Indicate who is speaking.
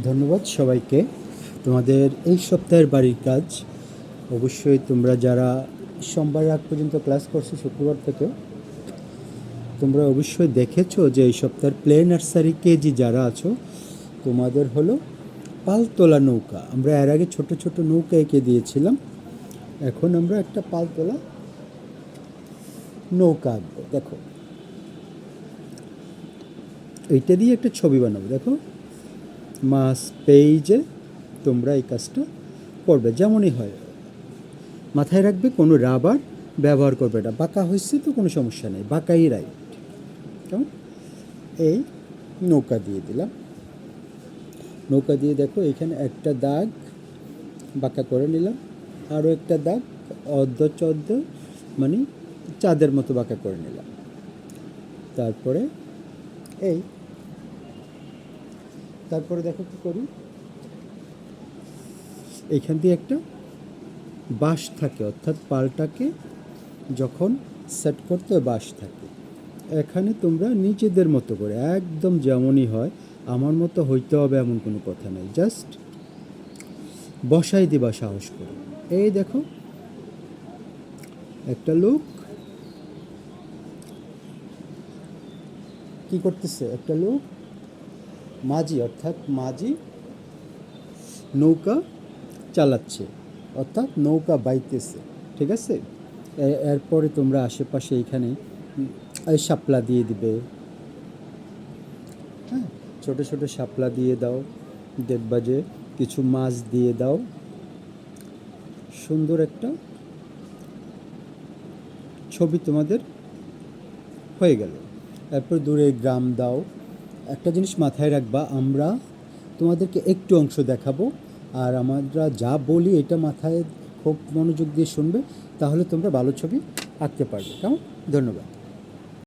Speaker 1: ধন্যবাদ সবাইকে। তোমাদের এই সপ্তাহের বাড়ির কাজ, অবশ্যই তোমরা যারা সোমবার আগ পর্যন্ত ক্লাস করছ, শুক্রবার থেকে, তোমরা অবশ্যই দেখেছ যে এই সপ্তাহের প্লে নার্সারি কেজি যারা আছো, তোমাদের হলো পালতোলা নৌকা। আমরা এর আগে ছোট ছোট নৌকা এঁকে দিয়েছিলাম, এখন আমরা একটা পালতোলা নৌকা আঁকবো। দেখো, এইটা দিয়ে একটা ছবি বানাবো, দেখো। মাস পেইজে তোমরা এই কাজটা করবে, যেমনই হয়। মাথায় রাখবে কোনো রাবার ব্যবহার করবে না, বাঁকা হয়েছে তো কোনো সমস্যা নেই, বাঁকাই রাইট কেমন? এই নৌকা দিয়ে দিলাম। নৌকা দিয়ে দেখো, এখানে একটা দাগ বাঁকা করে নিলাম, আরও একটা দাগ, অর্ধ চর্ধ মানে চাঁদের মতো বাঁকা করে নিলাম। তারপরে এই তারপরে দেখো কি করি? এখান দিয়ে একটা বাঁশ থাকে, অর্থাৎ পালটাকে যখন সেট করতে হয়, বাঁশ থাকে। এখানে তোমরা নিজেদের মতো করে, একদম যেমনই হয়, আমার মতো হইতে হবে এমন কোনো কথা নেই। জাস্ট বসাই দিবা সাহস করে। এই দেখো, একটা লোক কি করতেছে? একটা লোক মাঝি, অর্থাৎ মাঝি নৌকা চালাচ্ছে, অর্থাৎ নৌকা বাইতেছে, ঠিক আছে? এরপরে তোমরা আশেপাশে এখানে শাপলা দিয়ে দিবে। হ্যাঁ ছোট ছোট শাপলা দিয়ে দাও, দেখবা যে কিছু মাছ দিয়ে দাও। সুন্দর একটা ছবি তোমাদের হয়ে গেল। তারপর দূরে গ্রাম দাও। একটা জিনিস মাথায় রাখবা, আমরা তোমাদেরকে একটু অংশ দেখাবো, আর আমরা যা বলি এটা মাথায় খুব মনোযোগ দিয়ে শুনবে, তাহলে তোমরা ভালো ছবি আঁকতে পারবে। কেমন? ধন্যবাদ।